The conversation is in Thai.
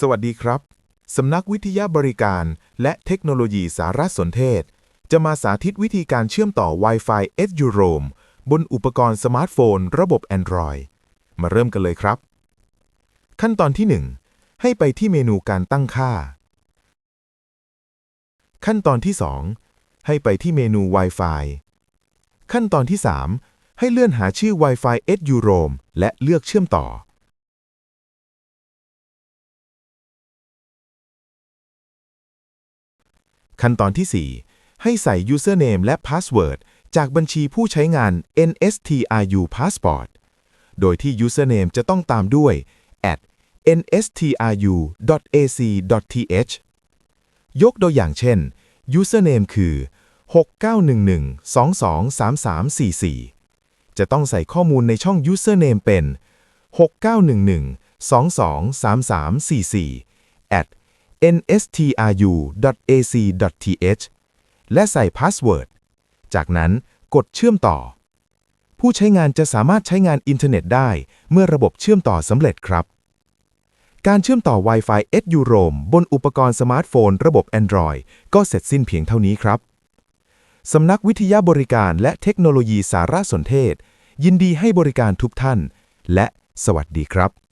สวัสดีครับ สำนักวิทยาบริการและเทคโนโลยีสารสนเทศ จะมาสาธิตวิธีการเชื่อมต่อ Wi-Fi e d u r o m บนอุปกรณ์สมาร์ทโฟน ระบบ Android มาเริ่มกันเลยครับ ขั้นตอนที่ 1 ให้ไปที่เมนูการตั้งค่า ขั้นตอนที่ 2 ให้ไปที่เมนู Wi-Fi ขั้นตอนที่ 3 ให้เลื่อนหาชื่อ Wi-Fi e d u r o m และเลือกเชื่อมต่อ ขั้นตอนที่ 4 ให้ใส่ username และ password จากบัญชีผู้ใช้งาน NSTRU Passport โดยที่ username จะต้องตามด้วย at nstru.ac.th ยกตัวอย่างเช่น username คือ 6911223344 จะต้องใส่ข้อมูลในช่อง username เป็น 6911223344 at nstru.ac.th และใส่ password จากนั้นกดเชื่อมต่อ ผู้ใช้งานจะสามารถใช้งานอินเทอร์เน็ตได้ เมื่อระบบเชื่อมต่อสำเร็จครับ การเชื่อมต่อ Wi-Fi e d u r o m บนอุปกรณ์สมาร์ทโฟน ระบบ Android ก็เสร็จสิ้นเพียงเท่านี้ครับ สำนักวิทยาบริการและเทคโนโลยีสารสนเทศ ยินดีให้บริการทุกท่าน และสวัสดีครับ